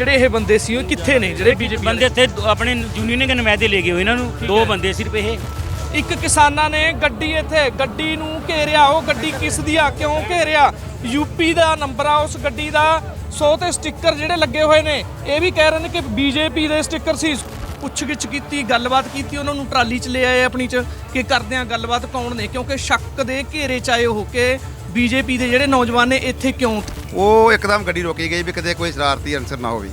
ਜਿਹੜੇ ਇਹ ਬੰਦੇ ਸੀ ਉਹ ਕਿੱਥੇ ਨੇ ਜਿਹੜੇ ਬੀਜੇਪੀ ਬੰਦੇ ਇੱਥੇ ਦੋ- ਆਪਣੇ ਯੂਨੀਅਨ ਦੇ ਨੁਮਾਇੰਦੇ ਲੈ ਗਏ ਹੋਏ ਇਹਨਾਂ ਨੂੰ ਦੋ ਬੰਦੇ ਸਿਰਫ ਇਹ। ਇੱਕ ਕਿਸਾਨਾਂ ਨੇ ਗੱਡੀ ਇੱਥੇ ਗੱਡੀ ਨੂੰ ਘੇਰਿਆ। ਉਹ ਗੱਡੀ ਕਿਸ ਦੀ ਆ? ਕਿਉਂ ਘੇਰਿਆ? ਯੂਪੀ ਦਾ ਨੰਬਰ ਆ ਉਸ ਗੱਡੀ ਦਾ। 100 ਤੇ ਸਟicker ਜਿਹੜੇ ਲੱਗੇ ਹੋਏ ਨੇ ਇਹ ਵੀ ਕਹਿ ਰਹੇ ਨੇ ਕਿ ਬੀਜੇਪੀ ਦੇ ਸਟicker ਸੀ। ਪੁੱਛਗਿੱਛ ਕੀਤੀ ਗੱਲਬਾਤ ਕੀਤੀ ਉਹਨਾਂ ਨੂੰ ਟਰਾਲੀ 'ਚ ਲੈ ਆਏ ਆਪਣੀ 'ਚ ਕਿ ਕਰਦੇ ਆ ਗੱਲਬਾਤ ਕੌਣ ਨੇ? ਕਿਉਂਕਿ ਸ਼ੱਕ ਦੇ ਘੇਰੇ 'ਚ ਆਏ ਹੋ ਕੇ ਬੀਜੇਪੀ ਦੇ ਜਿਹੜੇ ਨੌਜਵਾਨ ਨੇ ਇੱਥੇ ਕਿਉਂ ਉਹ ਇੱਕਦਮ ਗੱਡੀ ਰੋਕੀ ਗਈ ਵੀ ਕਿਤੇ ਕੋਈ ਸ਼ਰਾਰਤੀ ਅਨਸਰ ਨਾ ਹੋਵੇ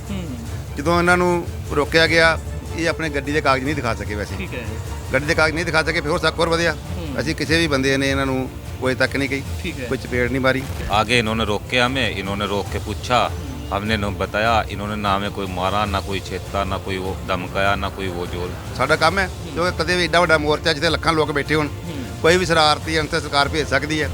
ਜਦੋਂ ਇਹਨਾਂ ਨੂੰ ਰੋਕਿਆ ਗਿਆ ਇਹ ਆਪਣੇ ਗੱਡੀ ਦੇ ਕਾਗਜ਼ ਨਹੀਂ ਦਿਖਾ ਸਕੇ ਵੈਸੇ ਠੀਕ ਹੈ ਗੱਡੀ ਦੇ ਕਾਗਜ਼ ਨਹੀਂ ਦਿਖਾ ਸਕੇ ਫਿਰ ਹੋਰ ਸੱਕ ਹੋਰ ਵਧਿਆ ਅਸੀਂ ਕਿਸੇ ਵੀ ਬੰਦੇ ਨੇ ਇਹਨਾਂ ਨੂੰ ਕੋਈ ਤੱਕ ਨਹੀਂ ठीक ਗਈ है। ਕੋਈ ਚਪੇੜ ਨਹੀਂ ਮਾਰੀ आगे इन्होंने रोके हमें इन्होंने रोक के पूछा हमने इन्होंने बताया इन्होंने ना हमें कोई मारा ना कोई छेता ना कोई वो धमकाया ना कोई वो जोर ਸਾਡਾ ਕੰਮ ਹੈ ਕਿਉਂਕਿ ਕਦੇ ਵੀ ਏਡਾ ਵੱਡਾ ਮੋਰਚਾ ਜਿੱਥੇ ਲੱਖਾਂ ਲੋਕ ਬੈਠੇ ਹੋਣ ਕੋਈ ਵੀ ਸ਼ਰਾਰਤੀ ਅਨਸਰ ਸਰਕਾਰ ਭੇਜ ਸਕਦੀ ਹੈ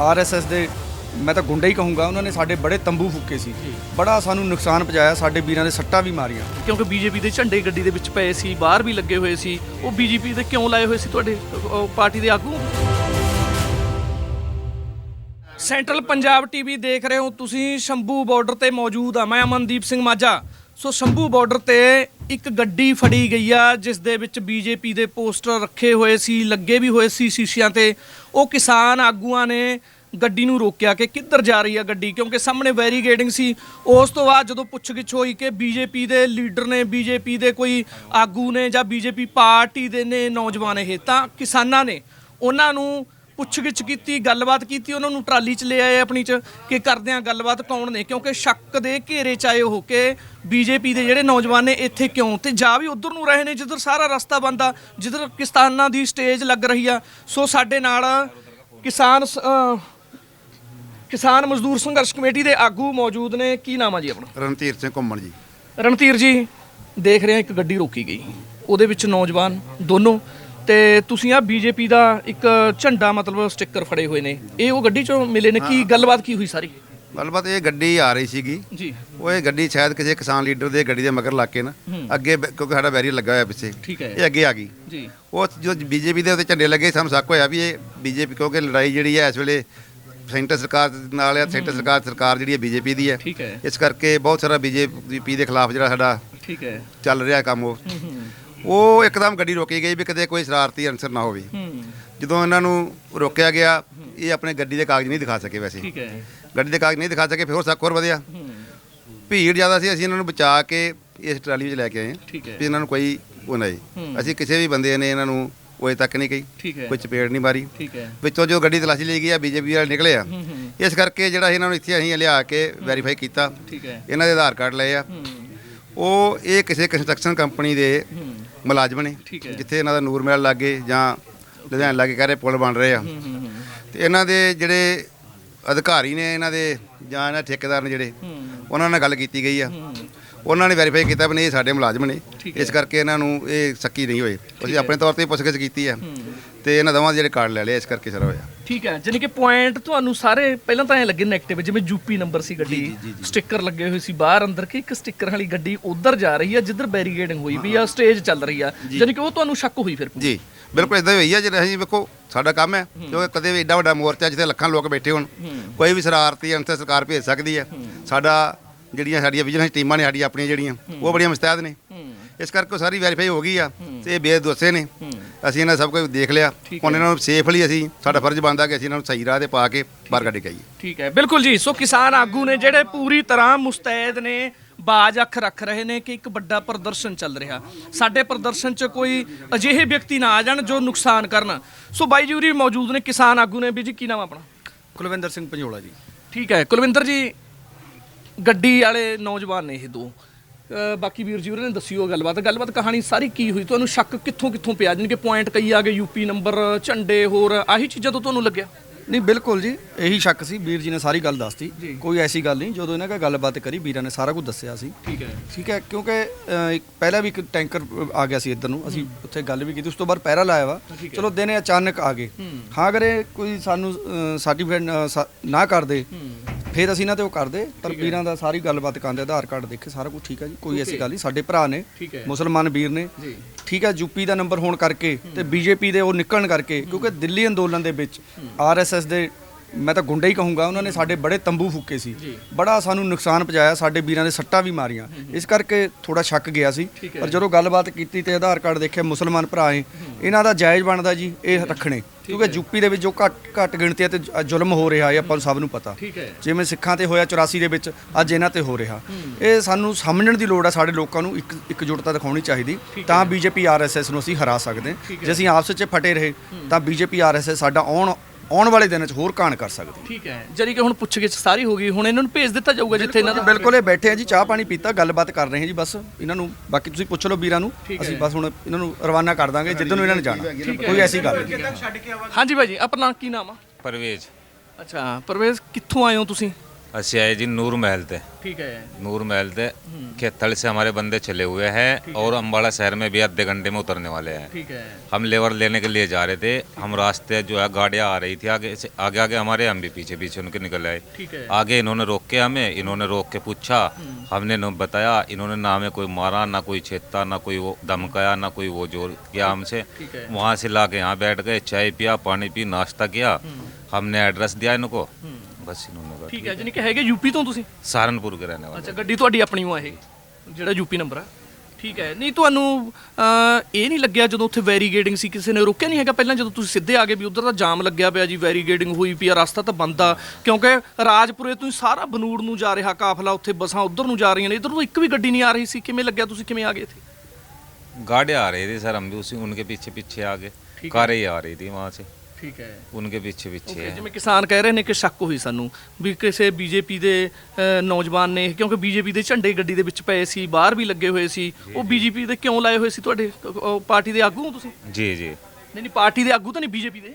ਆਰਐਸਐਸ ਦੇ ਮੈਂ ਤਾਂ ਗੁੰਡਾ ਹੀ ਕਹੂੰਗਾ ਉਹਨਾਂ ਨੇ ਸਾਡੇ ਬੜੇ ਤੰਬੂ ਫੂਕੇ ਸੀ। ਬੜਾ ਸਾਨੂੰ ਨੁਕਸਾਨ ਪਹੁੰਚਾਇਆ ਸਾਡੇ ਵੀਰਾਂ ਦੇ ਸੱਟਾਂ ਵੀ ਮਾਰੀਆਂ। ਕਿਉਂਕਿ ਬੀਜੇਪੀ ਦੇ ਝੰਡੇ ਗੱਡੀ ਦੇ ਵਿੱਚ ਪਏ ਸੀ ਬਾਹਰ ਵੀ ਲੱਗੇ ਹੋਏ ਸੀ। ਉਹ ਬੀਜੇਪੀ ਦੇ ਕਿਉਂ ਲਾਏ ਹੋਏ ਸੀ ਤੁਹਾਡੇ ਅਹ, ਪਾਰਟੀ ਦੇ ਆਗੂ? ਸੈਂਟਰਲ ਪੰਜਾਬ ਟੀਵੀ ਦੇਖ ਰਹੇ ਹੋ ਤੁਸੀਂ ਸ਼ੰਭੂ ਬਾਰਡਰ ਤੇ ਮੌਜੂਦ ਆ। ਮੈਂ ਅਮਨਦੀਪ ਸਿੰਘ ਮਾਝਾ। ਸੋ ਸ਼ੰਭੂ ਬਾਰਡਰ ਤੇ ਇੱਕ ਗੱਡੀ ਫੜੀ ਗਈ ਆ, ਜਿਸ ਦੇ ਵਿੱਚ ਬੀਜੇਪੀ ਦੇ ਪੋਸਟਰ ਰੱਖੇ ਹੋਏ ਸੀ, ਲੱਗੇ ਵੀ ਹੋਏ ਸੀ ਸ਼ੀਸ਼ਿਆਂ ਤੇ। ਉਹ ਕਿਸਾਨ ਆਗੂਆਂ ਨੇ ਗੱਡੀ ਨੂੰ ਰੋਕਿਆ ਕਿ ਕਿੱਧਰ ਜਾ ਰਹੀ ਆ ਗੱਡੀ, ਕਿਉਂਕਿ ਸਾਹਮਣੇ ਵੈਰੀਗੇਡਿੰਗ ਸੀ। ਉਸ ਤੋਂ ਬਾਅਦ ਜਦੋਂ ਪੁੱਛਗਿੱਛ ਹੋਈ ਕਿ ਬੀਜੇਪੀ ਦੇ ਲੀਡਰ ਨੇ, ਬੀਜੇਪੀ ਦੇ ਕੋਈ ਆਗੂ ਨੇ ਜਾਂ ਬੀਜੇਪੀ ਪਾਰਟੀ ਦੇ ਨੇ ਨੌਜਵਾਨ ਇਹ, ਤਾਂ ਕਿਸਾਨਾਂ ਨੇ ਉਹਨਾਂ ਨੂੰ ਪੁੱਛਗਿੱਛ ਕੀਤੀ ਗੱਲਬਾਤ ਕੀਤੀ ਉਹਨਾਂ ਨੂੰ ਟਰਾਲੀ 'ਚ ਲੈ ਆਏ ਆਪਣੀ 'ਚ ਕਿ ਕਰਦੇ ਆ ਗੱਲਬਾਤ ਕੌਣ ਨੇ? ਕਿਉਂਕਿ ਸ਼ੱਕ ਦੇ ਘੇਰੇ 'ਚ ਆਏ ਹੋ ਕੇ ਬੀਜੇਪੀ ਦੇ ਜਿਹੜੇ ਨੌਜਵਾਨ ਨੇ ਇੱਥੇ ਕਿਉਂ? ਤੇ ਜਾ ਵੀ ਉਧਰ ਨੂੰ ਰਹੇ ਨੇ ਜਿੱਧਰ ਸਾਰਾ ਰਸਤਾ ਬੰਦਾ ਜਿੱਧਰ ਕਿਸਾਨਾਂ ਦੀ ਸਟੇਜ ਲੱਗ ਰਹੀ ਆ। ਸੋ ਸਾਡੇ ਨਾਲ ਕਿਸਾਨ ਕਿਸਾਨ ਮਜ਼ਦੂਰ ਸੰਘਰਸ਼ ਕਮੇਟੀ ਦੇ ਆਗੂ ਮੌਜੂਦ ਨੇ। ਕੀ ਨਾਮ ਆ ਜੀ ਆਪਣਾ? ਰਣਧੀਰ ਸਿੰਘ ਘੁੰਮਣ ਜੀ। ਰਣਧੀਰ ਜੀ ਦੇਖ ਰਹੇ ਆ ਇੱਕ ਗੱਡੀ ਰੋਕੀ ਗਈ। ਉਹਦੇ ਵਿੱਚ ਨੌਜਵਾਨ ਦੋਨੋਂ ਤੇ ਤੁਸੀਂ ਆ ਬੀਜੇਪੀ ਦਾ ਇੱਕ ਝੰਡਾ ਮਤਲਬ ਸਟicker ਫੜੇ ਹੋਏ ਨੇ। ਇਹ ਉਹ ਗੱਡੀ ਚੋਂ ਮਿਲੇ ਨੇ ਕੀ ਗੱਲਬਾਤ ਕੀ ਹੋਈ ਸਾਰੀ? ਗੱਲਬਾਤ ਇਹ ਗੱਡੀ ਆ ਰਹੀ ਸੀਗੀ। ਜੀ। ਉਹ ਇਹ ਗੱਡੀ ਸ਼ਾਇਦ ਕਿਸੇ ਕਿਸਾਨ ਲੀਡਰ ਦੇ ਗੱਡੀ ਦੇ ਮਗਰ ਲੱਗ ਕੇ ਨਾ ਅੱਗੇ ਬ- ਕਿਉਂਕਿ ਸਾਡਾ ਬੈਰੀਅਰ ਲੱਗਾ ਹੋਇਆ ਪਿੱਛੇ। ਠੀਕ ਹੈ। ਇਹ ਅੱਗੇ ਆ ਗਈ। ਜੀ। ਉਹ ਜੋ ਬੀਜੇਪੀ ਦੇ ਉੱਤੇ ਝੰਡੇ ਲੱਗੇ ਸਾਨੂੰ ਸ਼ੱਕ ਹੋਇਆ ਵੀ ਇਹ ਬੀਜੇਪੀ ਕਿਉਂਕਿ ਲੜਾਈ ਜਿਹੜੀ ਹੈ ਇਸ ਵੇਲੇ ਸੈਂਟਰ ਸਰਕਾਰ ਨਾਲ ਆ ਸੈਂਟਰ ਸਰਕਾਰ ਸਰਕਾਰ ਜਿਹੜੀ ਹੈ ਬੀਜੇਪੀ ਦੀ ਹੈ। ਠੀਕ ਹੈ। ਇਸ ਕਰਕੇ ਬਹੁਤ ਸਾਰਾ ਬੀਜੇਪੀ ਦੇ ਖਿਲਾਫ ਜਿਹੜਾ ਸਾਡਾ ਠੀਕ ਹੈ। ਚੱਲ ਰਿਹਾ ਕੰਮ ਉਹ। ਉਹ ਇੱਕਦਮ ਗੱਡੀ ਰੋਕੀ ਗਈ ਵੀ ਕਿਤੇ ਕੋਈ ਸ਼ਰਾਰਤੀ ਅਨਸਰ ਨਾ ਹੋਵੇ। ਜਦੋਂ ਇਹਨਾਂ ਨੂੰ ਰੋਕਿਆ ਗਿਆ ਇਹ ਆਪਣੇ ਗੱਡੀ ਦੇ ਕਾਗਜ਼ ਨਹੀਂ ਦਿਖਾ ਸਕੇ ਵੈਸੇ। ਠੀਕ ਹੈ। ਗੱਡੀ ਦੇ ਕਾਗਜ਼ ਨਹੀਂ ਦਿਖਾ ਸਕੇ ਫਿਰ ਹੋਰ ਸੱਕ ਹੋਰ ਵਧਿਆ। ਭੀੜ ਜ਼ਿਆਦਾ ਸੀ ਅਸੀਂ ਇਹਨਾਂ ਨੂੰ ਬਚਾ ਕੇ ਇਸ ਟਰਾਲੀ ਵਿੱਚ ਲੈ ਕੇ ਆਏ ਹਾਂ। ਵੀ ਇਹਨਾਂ ਨੂੰ ਕੋਈ ਉਹ ਨਹੀਂ। ਅਸੀਂ ਕਿਸੇ ਵੀ ਬੰਦੇ ਨੇ ਇਹਨਾਂ ਨੂੰ ਕੋਈ ਤੱਕ ਨਹੀਂ ਗਈ ਠੀਕ ਹੈ। ਕੋਈ ਚਪੇੜ ਨਹੀਂ ਮਾਰੀ। ਵਿੱਚੋਂ ਜੋ ਗੱਡੀ ਤਲਾਸ਼ੀ ਲਈ ਗਈ ਆ ਬੀਜੇਪੀ ਵਾਲੇ ਨਿਕਲੇ ਆ। ਇਸ ਕਰਕੇ ਜਿਹੜਾ ਇਹਨਾਂ ਨੂੰ ਇੱਥੇ ਅਸੀਂ ਲਿਆ ਕੇ ਵੈਰੀਫਾਈ ਕੀਤਾ। ਇਹਨਾਂ ਦੇ ਆਧਾਰ ਕਾਰਡ ਲਏ ਆ। ਉਹ ਇਹ ਕਿਸੇ ਕੰਸਟਰਕਸ਼ਨ ਕੰਪਨੀ ਦੇ ਮੁਲਾਜ਼ਮ ਨੇ ਠੀਕ ਹੈ। ਜਿੱਥੇ ਇਹਨਾਂ ਦਾ ਨੂਰ ਮਹਿਲ ਲਾਗੇ ਜਾਂ ਲੁਧਿਆਣਾ ਲਾਗੇ ਕਹ ਰਹੇ ਪੁਲ ਬਣ ਰਹੇ ਆ। ਤੇ ਇਹਨਾਂ ਦੇ ਜਿਹੜੇ ਅਧਿਕਾਰੀ ਨੇ ਇਹਨਾਂ ਦੇ ਜਾਂ ਇਹਨਾਂ ਠੇਕੇਦਾਰ ਨੇ ਜਿਹੜੇ ਉਹਨਾਂ ਨਾਲ ਗੱਲ ਕੀਤੀ ਗਈ ਆ। ਉਹਨਾਂ ਨੇ ਵੈਰੀਫਾਈ ਕੀਤਾ ਵੀ ਨਹੀਂ ਇਹ ਸਾਡੇ ਮੁਲਾਜ਼ਮ ਨੇ। ਠੀਕ। ਇਸ ਕਰਕੇ ਇਹਨਾਂ ਨੂੰ ਇਹ ਸੱਕੀ ਨਹੀਂ ਹੋਏ। ਅਸੀਂ ਆਪਣੇ ਤੌਰ ਤੇ ਪੁੱਛਗਿੱਛ ਕੀਤੀ ਆ। ਤੇ ਇਹਨਾਂ ਦੋਵਾਂ ਦੇ ਜਿਹੜੇ ਕਾਰਡ ਲੈ ਲਏ ਇਸ ਕਰਕੇ ਸਾਰਾ ਹੋਇਆ। ਠੀਕ ਹੈ ਜਾਨੀ ਕਿ ਪੁਆਇੰਟ ਤੁਹਾਨੂੰ ਸਾਰੇ ਪਹਿਲਾਂ ਤਾਂ ਐ ਲੱਗੇ 네ਗੇਟਿਵ ਜਿਵੇਂ ਯੂਪੀ ਨੰਬਰ ਸੀ ਗੱਡੀ ਸਟicker ਲੱਗੇ ਹੋਏ ਸੀ ਬਾਹਰ ਅੰਦਰ ਕਿ ਇੱਕ ਸਟicker ਵਾਲੀ ਗੱਡੀ ਉਧਰ ਜਾ ਰਹੀ ਆ ਜਿੱਧਰ ਬੈਰੀਗੇਡਿੰਗ ਹੋਈ ਵੀ ਆ ਸਟੇਜ ਚੱਲ ਰਹੀ ਆ। ਜਾਨੀ ਕਿ ਉਹ ਤੁਹਾਨੂੰ ਸ਼ੱਕ ਹੋਈ ਫਿਰ ਜੀ ਬਿਲਕੁਲ ਇਦਾਂ ਹੀ ਹੋਈ ਆ ਜੇ ਅਸੀਂ ਵੇਖੋ ਸਾਡਾ ਕੰਮ ਹੈ ਕਿਉਂਕਿ ਕਦੇ ਵੀ ਏਡਾ ਵੱਡਾ ਮੋਰਚਾ ਜਿੱਥੇ ਲੱਖਾਂ ਲੋਕ ਬੈਠੇ ਹੋਣ ਕੋਈ ਵੀ ਸ਼ਰਾਰਤੀ ਅਨਸਰ ਸਰਕਾਰ ਭੇਜ ਸਕਦੀ ਹੈ। ਸਾਡਾ ਜਿਹੜੀਆਂ ਸਾਡੀਆਂ ਵਿਜੀਲੈਂਸ ਟੀਮਾਂ ਨੇ ਸਾਡੀਆਂ ਆਪਣੀਆਂ ਜਿਹੜੀਆਂ ਉਹ ਬੜੀਆਂ ਮੁਸਤੈਦ ਨੇ। ਇਸ ਕਰਕੇ ਉਹ ਸਾਰੀ ਵੈਰੀਫਾਈ ਹੋ ਗਈ ਆ ਤੇ ਇਹ ਬੇਦੋਸੇ ਨੇ। ਅਸੀਂ ਇਹਨਾਂ ਸਭ ਕੁਝ ਦੇਖ ਲਿਆ। ਹੁਣ ਇਹਨਾਂ ਨੂੰ ਸੇਫਲੀ ਅਸੀਂ ਸਾਡਾ ਫਰਜ਼ ਬਣਦਾ ਕਿ ਅਸੀਂ ਇਹਨਾਂ ਨੂੰ ਸਹੀ ਰਾਹ ਤੇ ਪਾ ਕੇ ਬਾਹਰ ਕੱਢ ਕੇ ਆਈਏ। ਠੀਕ ਹੈ। ਬਿਲਕੁਲ ਜੀ। ਸੋ ਕਿਸਾਨ ਆਗੂ ਨੇ ਜਿਹੜੇ ਪੂਰੀ ਤਰ੍ਹਾਂ ਮੁਸਤੈਦ ਨੇ ਬਾਜ ਅੱਖ ਰੱਖ ਰਹੇ ਨੇ ਕਿ ਇੱਕ ਵੱਡਾ ਪ੍ਰਦਰਸ਼ਨ ਚੱਲ ਰਿਹਾ। ਸਾਡੇ ਪ੍ਰਦਰਸ਼ਨ 'ਚ ਕੋਈ ਅਜਿਹੇ ਵਿਅਕਤੀ ਨਾ ਆ ਜਾਣ ਜੋ ਨੁਕਸਾਨ ਕਰਨ। ਸੋ ਬਾਈ ਜੀ ਉਰੀ ਮੌਜੂਦ ਨੇ ਕਿਸਾਨ ਆਗੂ ਨੇ। ਵੀ ਜੀ ਕੀ ਨਾਮ ਆਪਣਾ? ਕੁਲਵਿੰਦਰ ਸਿੰਘ ਪੰਜੋਲਾ ਜੀ। ਠੀਕ ਹੈ। ਕੁਲਵਿੰਦਰ ਜੀ ਗੱਡੀ ਵਾਲੇ ਨੌਜਵਾਨ ਨੇ ਇਹ ਦੋ। ਬਾਕੀ ਵੀਰ ਜੀ ਉਹਨਾਂ ਨੇ ਦੱਸਿਓ ਗੱਲਬਾਤ। ਗੱਲਬਾਤ ਕਹਾਣੀ ਸਾਰੀ ਕੀ ਹੋਈ? ਤੁਹਾਨੂੰ ਸ਼ੱਕ ਕਿੱਥੋਂ ਕਿੱਥੋਂ ਪਿਆ? ਜਾਣੀ ਕਿ ਪੁਆਇੰਟ ਕਈ ਆ ਗਏ ਯੂਪੀ ਨੰਬਰ ਝੰਡੇ ਹੋਰ ਆਹੀ ਚੀਜ਼ਾਂ ਤੋਂ ਤੁਹਾਨੂੰ ਲੱਗਿਆ? ਨਹੀਂ ਬਿਲਕੁਲ ਜੀ ਇਹੀ ਸ਼ੱਕ ਸੀ। ਵੀਰ ਜੀ ਨੇ ਸਾਰੀ ਗੱਲ ਦੱਸਤੀ। ਕੋਈ ਐਸੀ ਗੱਲ ਨਹੀਂ। ਜਦੋਂ ਇਹਨਾਂ ਨਾਲ ਗੱਲਬਾਤ ਕਰੀ ਵੀਰਾਂ ਨੇ ਸਾਰਾ ਕੁਝ ਦੱਸਿਆ ਸੀ। ਠੀਕ ਹੈ। ਠੀਕ ਹੈ ਕਿਉਂਕਿ ਪਹਿਲਾਂ ਵੀ ਇੱਕ ਟੈਂਕਰ ਆ ਗਿਆ ਸੀ ਇੱਧਰ ਨੂੰ। ਅਸੀਂ ਉੱਥੇ ਗੱਲ ਵੀ ਕੀਤੀ ਉਸ ਤੋਂ ਬਾਅਦ ਪਹਿਰਾ ਲਾਇਆ ਵਾ। ਚਲੋ ਦਿਨੇ ਅਚਾਨਕ ਆ ਗਏ। ਹਾਂ। ਅਗਰ ਇਹ ਕੋਈ ਸਾਨੂੰ ਸਰਟੀਫਿਕੇਟ ਨਾ ਕਰਦੇ ਫਿਰ ਅਸੀਂ ਇਹਨਾਂ ਤੇ ਉਹ ਕਰਦੇ ਪਰ ਵੀਰਾਂ ਦਾ ਸਾਰੀ ਗੱਲਬਾਤ ਕਰਦੇ ਆਧਾਰ ਕਾਰਡ ਦੇਖੇ ਸਾਰਾ ਕੁਝ ਠੀਕ ਹੈ ਜੀ। ਕੋਈ ਐਸੀ ਗੱਲ ਨਹੀਂ ਸਾਡੇ ਭਰਾ ਨੇ। ਮੁਸਲਮਾਨ ਵੀਰ ਨੇ। ਠੀਕ ਹੈ ਯੂਪੀ ਦਾ ਨੰਬਰ ਹੋਣ ਕਰਕੇ ਤੇ ਬੀਜੇਪੀ ਦੇ ਉਹ ਨਿਕਲਣ ਕਰਕੇ ਕਿਉਂਕਿ ਦਿੱਲੀ ਅੰਦੋਲਨ ਦੇ ਵਿੱਚ ਆਰਐਸਐਸ ਦੇ ਮੈਂ ਤਾਂ ਗੁੰਡੇ ਹੀ ਕਹੂੰਗਾ ਉਹਨਾਂ ਨੇ ਸਾਡੇ ਬੜੇ ਤੰਬੂ ਫੂਕੇ ਸੀ। ਬੜਾ ਸਾਨੂੰ ਨੁਕਸਾਨ ਪਹੁੰਚਾਇਆ ਸਾਡੇ ਵੀਰਾਂ ਦੇ ਸੱਟਾਂ ਵੀ ਮਾਰੀਆਂ। ਇਸ ਕਰਕੇ ਥੋੜਾ ਸ਼ੱਕ ਗਿਆ ਸੀ। ਪਰ ਜਦੋਂ ਗੱਲਬਾਤ ਕੀਤੀ ਤੇ ਆਧਾਰ ਕਾਰਡ ਦੇਖਿਆ ਮੁਸਲਮਾਨ ਭਰਾ ਏ। ਇਹਨਾਂ ਦਾ ਜਾਇਜ਼ ਬਣਦਾ ਜੀ ਇਹ ਰੱਖਣੇ। ਕਿਉਂਕਿ ਯੂਪੀ ਦੇ ਵਿੱਚ ਜੋ ਘੱਟ ਘੱਟ ਗਿਣਤੀ ਤੇ ਜ਼ੁਲਮ ਹੋ ਰਿਹਾ ਹੈ ਆਪਾਂ ਨੂੰ ਸਭ ਨੂੰ ਪਤਾ। ਹੈ। ਜਿਵੇਂ ਸਿੱਖਾਂ ਤੇ ਹੋਇਆ 84 ਦੇ ਵਿੱਚ ਅੱਜ ਇਹਨਾਂ ਤੇ ਹੋ ਰਿਹਾ। ਇਹ ਸਾਨੂੰ ਸਮਝਣ ਦੀ ਲੋੜ ਆ ਸਾਡੇ ਲੋਕਾਂ ਨੂੰ ਇੱਕ ਇਕਜੁੱਟਤਾ ਦਿਖਾਉਣੀ ਚਾਹੀਦੀ। ਤਾਂ ਬੀਜੇਪੀ ਆਰਐਸਐਸ ਨੂੰ ਅਸੀਂ ਹਰਾ ਸਕਦੇ। ਹਾਂ। ਜੇ ਅਸੀਂ ਆਪਸ ਵਿੱਚ ਫਟੇ ਰਹੇ ਤਾਂ ਬੀਜੇਪੀ ਆਰਐਸਐਸ ਸਾਡਾ ਆਉਣ ਆਉਣ ਵਾਲੇ ਦਿਨਾਂ 'ਚ ਹੋਰ ਕਾਣ ਕਰ ਸਕਦੇ ਠੀਕ ਹੈ। ਜਰੀ ਕਿ ਹੁਣ ਪੁੱਛਗਿੱਛ ਸਾਰੀ ਹੋ ਗਈ ਹੁਣ ਇਹਨਾਂ ਨੂੰ ਭੇਜ ਦਿੱਤਾ ਜਾਊਗਾ ਜਿੱਥੇ ਇਹਨਾਂ ਦਾ ਬਿਲਕੁਲ ਇਹ ਬੈਠੇ ਆ ਜੀ ਚਾਹ ਪਾਣੀ ਪੀਤਾ ਗੱਲਬਾਤ ਕਰ ਰਹੇ ਹਾਂ ਜੀ ਬਸ। ਇਹਨਾਂ ਨੂੰ ਬਾਕੀ ਤੁਸੀਂ ਪੁੱਛ ਲਓ ਵੀਰਾਂ ਨੂੰ। ਅਸੀਂ ਬਸ ਹੁਣ ਇਹਨਾਂ ਨੂੰ ਰਵਾਨਾ ਕਰ ਦਾਂਗੇ ਜਿੱਦਣ ਨੂੰ ਇਹਨਾਂ ਨੇ ਜਾਣਾ। ਕੋਈ ਐਸੀ ਗੱਲ ਨਹੀਂ। ਹਾਂਜੀ ਭਾਈ ਜੀ ਆਪਣਾ ਕੀ ਨਾਮ ਆ? ਪਰਵੇਜ਼। ਅੱਛਾ ਪਰਵੇਜ਼ ਕਿੱਥੋਂ ਆਏ ਹੋ ਤੁਸੀਂ? ਅਸੀਂ ਆਏ जी नूर महल थे ਠੀਕ ਹੈ नूर महल थे खेतल से हमारे बंदे चले हुए हैं और अम्बाड़ा शहर में भी आधे घंटे में उतरने वाले हैं ਠੀਕ ਹੈ हम लेबर लेने के लिए जा रहे थे हम रास्ते जो है गाड़ियाँ आ रही थी आगे से आगे आगे हमारे हम भी पीछे पीछे उनके निकल आए ठीक है। आगे इन्होंने रोक के हमें इन्होंने रोक के पूछा हमने इन्होंने बताया इन्होंने ना हमें कोई मारा ना कोई छेता ना कोई वो धमकाया ना कोई वो जोर किया हमसे ठीक है। वहाँ से ला के यहाँ बैठ गए चाय पिया पानी पी नाश्ता किया हमने एड्रेस दिया इनको बस इन्होंने कहा, ਠੀਕ ਹੈ ਜਾਨੀ ਕਿ ਹੈਗੇ ਯੂਪੀ ਤੋਂ ਤੁਸੀਂ सहारनपुर के रहने वाले ਅੱਛਾ ਗੱਡੀ ਤੁਹਾਡੀ ਆਪਣੀ ਓ ਆ ਇਹ ਜਿਹੜਾ ਯੂਪੀ ਨੰਬਰ ਆ ਠੀਕ ਹੈ ਨਹੀਂ ਤੁਹਾਨੂੰ ਅਹ, ਇਹ ਨਹੀਂ ਲੱਗਿਆ ਜਦੋਂ ਉੱਥੇ ਵੈਰੀਗੇਟਿੰਗ ਸੀ ਕਿਸੇ ਨੇ ਰੋਕਿਆ ਨਹੀਂ ਹੈਗਾ ਪਹਿਲਾਂ ਜਦੋਂ ਤੁਸੀਂ ਸਿੱਧੇ ਆ ਗਏ ਵੀ ਉਧਰ ਦਾ ਜਾਮ ਲੱਗਿਆ ਪਿਆ ਜੀ ਵੈਰੀਗੇਟਿੰਗ ਹੋਈ ਪਈ ਆ ਰਸਤਾ ਤਾਂ ਬੰਦ ਆ ਕਿਉਂਕਿ ਰਾਜਪੁਰੇ ਤੋਂ ਹੀ ਸਾਰਾ ਬਨੂੜ ਨੂੰ ਜਾ ਰਿਹਾ ਕਾਫਲਾ ਉੱਥੇ ਬੱਸਾਂ ਉਧਰ ਨੂੰ ਜਾ ਰਹੀਆਂ ਨੇ ਇਧਰ ਤੋਂ ਇੱਕ ਵੀ ਗੱਡੀ ਨਹੀਂ ਆ ਰਹੀ ਸੀ ਕਿਵੇਂ ਲੱਗਿਆ ਤੁਸੀਂ ਕਿਵੇਂ ਆ ਗਏ ਇੱਥੇ गाड़ियाँ आ रही थी सर हम भी उसी उनके पीछे पीछे आ गए ठीक है। कारें ही आ रही थी वहाँ से ਠੀਕ ਹੈ उनके पीछे पीछे ਓਕੇ है। ਜਿਵੇਂ ਕਿਸਾਨ ਕਹਿ ਰਹੇ ਨੇ ਕਿ ਸ਼ੱਕ ਹੋਈ ਸਾਨੂੰ ਵੀ ਕਿਸੇ ਬੀਜੇਪੀ ਦੇ ਅਹ, ਨੌਜਵਾਨ ਨੇ ਕਿਉਂਕਿ ਬੀਜੇਪੀ ਦੇ ਝੰਡੇ ਗੱਡੀ ਦੇ ਵਿੱਚ ਪਏ ਸੀ ਬਾਹਰ ਵੀ ਲੱਗੇ ਹੋਏ ਸੀ ਉਹ ਬੀਜੇਪੀ ਦੇ ਕਿਉਂ ਲਾਏ ਹੋਏ ਸੀ ਤੁਹਾਡੇ ਉਹ ਪਾਰਟੀ ਦੇ ਆਗੂ ਹੋ ਤੁਸੀਂ जी जी नहीं नहीं पार्टी दे आगू तो नहीं बीजेपी दे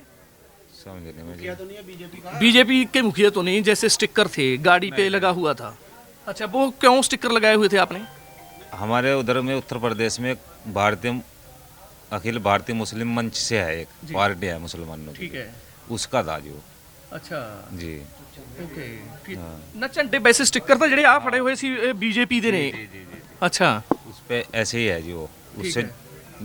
समझने में जी बीजेपी के मुखिया तो नहीं जैसे स्टिकर थे गाड़ी पे लगा हुआ था अच्छा वो क्यों स्टिकर लगाए हुए थे आपने हमारे उधर में उत्तर प्रदेश में एक भारतीय अखिल भारतीय मुस्लिम मंच से है एक पार्टी है मुसलमानों की ठीक है उसका था जो अच्छा जी ओके ना झंडे वैसे स्टिकर तो ਜਿਹੜੇ ਆ ਫੜੇ ਹੋਏ ਸੀ ਬੀਜੇਪੀ ਦੇ ਨੇ ਅੱਛਾ उस पे ऐसे ही है जी वो उससे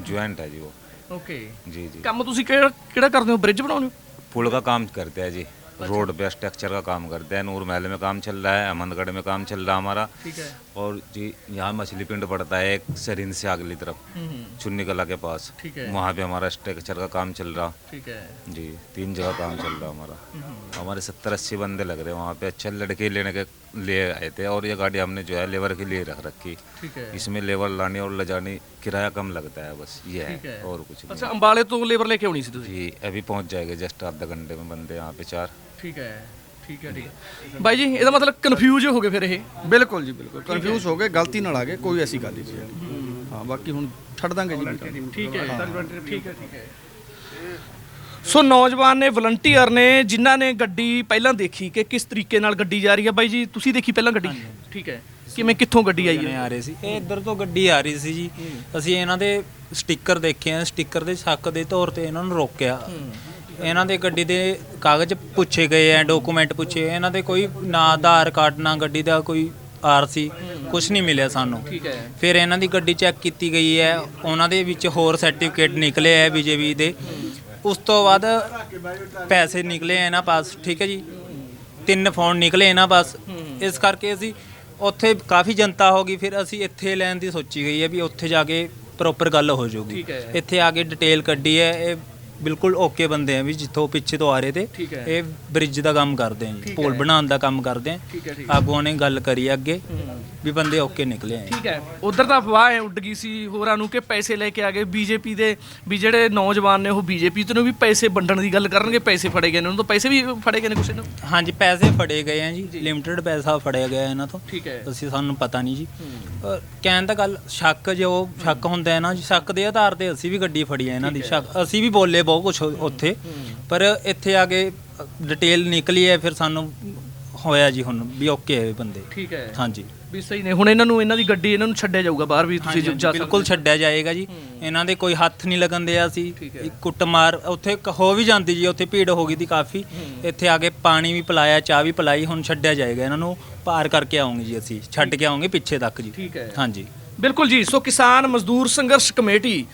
ज्वाइंट है जी वो ਓਕੇ जी जी ਕੰਮ ਤੁਸੀਂ ਕਿਹੜਾ ਕਿਹੜਾ ਕਰਦੇ ਹੋ ਬ੍ਰਿਜ ਬਣਾਉਂਦੇ ਹੋ पुल का काम करते हैं जी अच्छा। रोड पे स्ट्रक्चर का काम करते हैं नूर महल में काम चल रहा है अहमदगढ़ में काम चल रहा है हमारा। ठीक है। और जी यहाँ मछली पिंड पड़ता है एक सरिंद से अगली तरफ़ हम्म, हम्म। चुन्नी कला के पास। ठीक है। वहाँ पे हमारा स्ट्रक्चर का काम चल रहा। ठीक है। जी तीन जगह काम चल रहा हमारा। हम्म, हमारे सत्तर अस्सी बंदे लग रहे हैं वहाँ पे। अच्छे लड़के लेने के लिए आए थे और ये गाड़ी हमने जो है लेबर के लिए रख रखी ठीक है इसमें लेबर लानी और ले जानी किराया कम लगता है बस ये ठीक है। है और कुछ नहीं ਅੱਛਾ ਅੰਬਾਲੇ ਤੋਂ ਲੇਬਰ ਲੈ ਕੇ ਆਉਣੀ ਸੀ ਤੁਸੀਂ जी अभी पहुँच जाएगा जस्ट आधा घंटे में बंदे यहाँ पे चार ਠੀਕ ਹੈ ਠੀਕ ਹੈ ਠੀਕ ਹੈ ਬਾਈ ਜੀ ਇਹਦਾ ਮਤਲਬ ਕਨਫਿਊਜ਼ ਹੋ ਗਏ ਫਿਰ ਇਹ ਬਿਲਕੁਲ ਜੀ ਬਿਲਕੁਲ ਕਨਫਿਊਜ਼ ਹੋ ਗਏ ਗਲਤੀ ਨਾਲ ਆ ਗਏ ਕੋਈ ਐਸੀ ਗੱਲ ਨਹੀਂ ਸੀ ਹਾਂ ਬਾਕੀ ਹੁਣ ਛੱਡ ਦਾਂਗੇ ਜੀ ਵੀਰਾਂ ਨੂੰ। ਠੀਕ ਹੈ ਠੀਕ ਹੈ ਠੀਕ ਹੈ ਸੋ ਨੌਜਵਾਨ ਨੇ ਵਲੰਟੀਅਰ ਨੇ ਜਿਨ੍ਹਾਂ ਨੇ ਗੱਡੀ ਪਹਿਲਾਂ ਦੇਖੀ ਕਿ ਕਿਸ ਤਰੀਕੇ ਨਾਲ ਗੱਡੀ ਜਾ ਰਹੀ ਹੈ। ਬਾਈ ਜੀ ਤੁਸੀਂ ਦੇਖੀ ਪਹਿਲਾਂ ਗੱਡੀ? ਠੀਕ ਹੈ। ਕਿਵੇਂ ਕਿੱਥੋਂ ਗੱਡੀ ਆਈ ਹੈ? ਆ ਰਹੇ ਸੀ? ਇਹ ਇੱਧਰ ਤੋਂ ਗੱਡੀ ਆ ਰਹੀ ਸੀ ਜੀ। ਅਸੀਂ ਇਹਨਾਂ ਦੇ ਸਟicker ਦੇਖੇ ਆ। ਸਟicker ਦੇ ਸ਼ੱਕ ਦੇ ਤੌਰ ਤੇ ਇਹਨਾਂ ਨੂੰ ਰੋਕਿਆ। ਇਹਨਾਂ ਦੇ ਗੱਡੀ ਦੇ ਕਾਗਜ਼ ਪੁੱਛੇ ਗਏ ਆ ਡਾਕੂਮੈਂਟ ਪੁੱਛੇ ਇਹਨਾਂ ਦੇ ਕੋਈ ਨਾ ਆਧਾਰ ਕਾਰਡ ਨਾ ਗੱਡੀ ਦਾ ਕੋਈ ਆਰਸੀ ਕੁਝ ਨਹੀਂ ਮਿਲਿਆ ਸਾਨੂੰ। ਠੀਕ ਹੈ। ਫਿਰ ਇਹਨਾਂ ਦੀ ਗੱਡੀ ਚੈੱਕ ਕੀਤੀ ਗਈ ਹੈ। ਉਹਨਾਂ ਦੇ ਵਿੱਚ ਹੋਰ ਸਰਟੀਫਿਕੇਟ ਨਿਕਲੇ ਹੈ ਬੀਜੇਪੀ ਦੇ। ਉਸ ਤੋਂ ਬਾਅਦ ਪੈਸੇ ਨਿਕਲੇ ਇਹਨਾਂ ਪਾਸ ਠੀਕ ਹੈ ਜੀ? ਤਿੰਨ ਫੋਨ ਨਿਕਲੇ ਇਹਨਾਂ ਪਾਸ। ਇਸ ਕਰਕੇ ਅਸੀਂ ਉੱਥੇ ਕਾਫੀ ਜਨਤਾ ਹੋ ਗਈ ਫਿਰ ਅਸੀਂ ਇੱਥੇ ਲੈਣ ਦੀ ਸੋਚੀ ਗਈ ਹੈ ਵੀ ਉੱਥੇ ਜਾ ਕੇ ਪ੍ਰੋਪਰ ਗੱਲ ਹੋ ਜਾਊਗੀ। ਇੱਥੇ ਆ ਕੇ ਡਿਟੇਲ ਕੱਢੀ ਹੈ ਇਹ ਬਿਲਕੁਲ ਓਕੇ ਬੰਦੇ ਆ ਵੀ ਜਿੱਥੋਂ ਪਿੱਛੇ ਤੋਂ ਆ ਰਹੇ ਤੇ ਠੀਕ ਹੈ। ਇਹ ਬ੍ਰਿਜ ਦਾ ਕੰਮ ਕਰਦੇ ਆ ਜੀ ਪੁਲ ਬਣਾਉਣ ਦਾ ਕੰਮ ਕਰਦੇ ਆ। ਠੀਕ ਹੈ, ਠੀਕ ਆਗੂਆਂ ਨੇ ਗੱਲ ਕਰੀ ਅੱਗੇ ਵੀ ਬੰਦੇ ਓਕੇ ਨਿਕਲੇ ਆ ਠੀਕ ਹੈ। ਉਧਰ ਤਾਂ ਅਫਵਾਹ ਹੈ ਉੱਡ ਗਈ ਸੀ ਹੋਰਾਂ ਨੂੰ ਕਿ ਪੈਸੇ ਲੈ ਕੇ ਆ ਗਏ। ਬੀਜੇਪੀ ਦੇ ਵੀ ਜਿਹੜੇ ਨੌਜਵਾਨ ਨੇ ਉਹ ਬੀਜੇਪੀ ਤੋਂ ਵੀ ਪੈਸੇ ਵੰਡਣ ਦੀ ਗੱਲ ਕਰਨਗੇ ਪੈਸੇ ਫੜੇ ਗਏ ਨੇ ਉਹਨਾਂ ਤੋਂ। ਪੈਸੇ ਵੀ ਫੜੇ ਗਏ ਨੇ ਕੁਛ ਇਹਨਾਂ ਤੋਂ? ਹਾਂਜੀ ਪੈਸੇ ਫੜੇ ਗਏ ਆ ਜੀ। ਲਿਮਟਿਡ ਪੈਸਾ ਫੜਿਆ ਗਿਆ ਇਹਨਾਂ ਤੋਂ। ਠੀਕ ਹੈ। ਅਸੀਂ ਸਾਨੂੰ ਪਤਾ ਨਹੀਂ ਜੀ। ਅਹ ਕਹਿਣ ਦਾ ਗੱਲ ਸ਼ੱਕ ਜੋ ਸ਼ੱਕ ਹੁੰਦਾ ਹੈ ਨਾ ਜੀ ਸ਼ੱਕ ਦੇ ਆਧਾਰ ਤੇ ਅਸੀਂ ਵੀ ਗੱਡੀ ਫੜੀ ਹੈ ਇਹਨਾਂ ਦੀ। ਸ਼ੱਕ ਅਸੀਂ ਵੀ ਬੋਲੇ ਬਹੁਤ ਕੁਝ ਉੱਥੇ। ਪਰ ਇੱਥੇ ਆ ਕੇ ਡਿਟੇਲ ਨਿਕਲੀ ਹੈ ਫਿਰ ਸਾਨੂੰ ਹੋਇਆ ਜੀ ਹੁਣ ਵੀ ਓਕੇ ਹੈ ਇਹ ਬੰਦੇ। ਠੀਕ ਹੈ। ਹਾਂਜੀ। ਵੀ ਸਹੀ ਨੇ। ਹੁਣ ਇਹਨਾਂ ਨੂੰ ਇਹਨਾਂ ਦੀ ਗੱਡੀ ਇਹਨਾਂ ਨੂੰ ਛੱਡਿਆ ਜਾਊਗਾ ਬਾਹਰ ਵੀ ਤੁਸੀਂ ਜਾ ਸਕਦੇ ਬਿਲਕੁਲ ਛੱਡਿਆ ਜਾਏਗਾ ਜੀ। ਇਹਨਾਂ ਦੇ ਕੋਈ ਹੱਥ ਨਹੀਂ ਲੱਗਣ ਦਿਆ ਸੀ ਕੁੱਟਮਾਰ ਉੱਥੇ ਕ- ਹੋ ਵੀ ਜਾਂਦੀ ਜੀ ਉੱਥੇ ਭੀੜ ਹੋ ਗਈ ਦੀ ਕਾਫੀ। ਇੱਥੇ ਆ ਕੇ ਪਾਣੀ ਵੀ ਪਿਲਾਇਆ ਚਾਹ ਵੀ ਪਿਲਾਈ ਹੁਣ ਛੱਡਿਆ ਜਾਏਗਾ। ਇਹਨਾਂ ਨੂੰ ਪਾਰ ਕਰਕੇ ਆਉਂਗੇ ਜੀ ਅਸੀਂ। ਛੱਡ ਕੇ ਆਉਂਗੇ ਪਿੱਛੇ ਤੱਕ ਜੀ। ਠੀਕ ਹੈ। ਹਾਂਜੀ। ਬਿਲਕੁਲ ਜੀ। ਸੋ ਕਿਸਾਨ ਮਜ਼ਦੂਰ ਸੰਘਰਸ਼ ਕਮੇਟੀ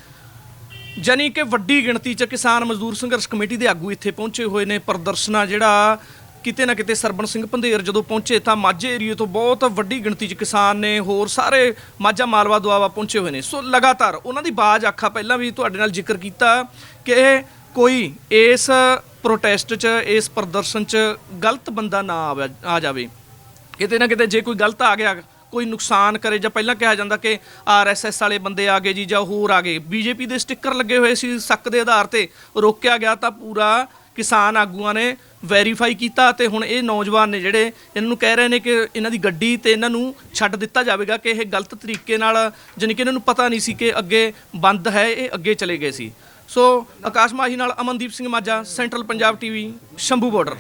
ਜਾਨੀ ਕਿ ਵੱਡੀ ਗਿਣਤੀ 'ਚ ਕਿਸਾਨ ਮਜ਼ਦੂਰ ਸੰਘਰਸ਼ ਕਮੇਟੀ ਦੇ ਆਗੂ ਇੱਥੇ ਪਹੁੰਚੇ ਹੋਏ ਨੇ ਪ੍ਰਦਰਸ਼ਨਾਂ ਜਿਹੜਾ ਕਿਤੇ ਨਾ ਕਿਤੇ ਸਰਬਣ ਸਿੰਘ ਪੰਧੇਰ ਜਦੋਂ ਪਹੁੰਚੇ ਤਾਂ ਮਾਝੇ ਏਰੀਏ ਤੋਂ ਬਹੁਤ ਵੱਡੀ ਗਿਣਤੀ 'ਚ ਕਿਸਾਨ ਨੇ ਹੋਰ ਸਾਰੇ ਮਾਝਾ ਮਾਲਵਾ ਦੁਆਵਾ ਪਹੁੰਚੇ ਹੋਏ ਨੇ। ਸੋ ਲਗਾਤਾਰ ਉਹਨਾਂ ਦੀ ਬਾਜ਼ ਆਖਾ ਪਹਿਲਾਂ ਵੀ ਤੁਹਾਡੇ ਨਾਲ ਜ਼ਿਕਰ ਕੀਤਾ ਕਿ ਕੋਈ ਇਸ ਪ੍ਰੋਟੈਸਟ 'ਚ, ਇਸ ਪ੍ਰਦਰਸ਼ਨ 'ਚ ਗਲਤ ਬੰਦਾ ਨਾ ਆਵੇ- ਆ ਜਾਵੇ। ਕਿਤੇ ਨਾ ਕਿਤੇ ਜੇ ਕੋਈ ਗਲਤ ਆ ਗਿਆ ਕੋਈ ਨੁਕਸਾਨ ਕਰੇ ਜਾਂ ਪਹਿਲਾਂ ਕਿਹਾ ਜਾਂਦਾ ਕਿ ਆਰਐਸਐਸ ਵਾਲੇ ਬੰਦੇ ਆ ਗਏ ਜੀ ਜਾਂ ਹੋਰ ਆ ਗਏ। ਬੀਜੇਪੀ ਦੇ ਸਟicker ਲੱਗੇ ਹੋਏ ਸੀ, ਸੱਕ ਦੇ ਆਧਾਰ ਤੇ ਰੋਕਿਆ ਗਿਆ ਤਾਂ ਪੂਰਾ ਕਿਸਾਨ ਆਗੂਆਂ ਨੇ ਵੈਰੀਫਾਈ ਕੀਤਾ ਤੇ ਹੁਣ ਇਹ ਨੌਜਵਾਨ ਨੇ ਜਿਹੜੇ ਇਹਨਾਂ ਨੂੰ ਕਹਿ ਰਹੇ ਨੇ ਕਿ ਇਹਨਾਂ ਦੀ ਗੱਡੀ ਤੇ ਇਹਨਾਂ ਨੂੰ ਛੱਡ ਦਿੱਤਾ ਜਾਵੇਗਾ ਕਿ ਇਹ ਗਲਤ ਤਰੀਕੇ ਨਾਲ ਜਾਣੀ ਕਿ ਇਹਨਾਂ ਨੂੰ ਪਤਾ ਨਹੀਂ ਸੀ ਕਿ ਅੱਗੇ ਬੰਦ ਹੈ, ਇਹ ਅੱਗੇ ਚਲੇ ਗਏ ਸੀ। ਸੋ ਆਕਾਸ਼ ਮਾਹੀ ਨਾਲ Amandeep Singh Majha central Punjab TV Shambhu border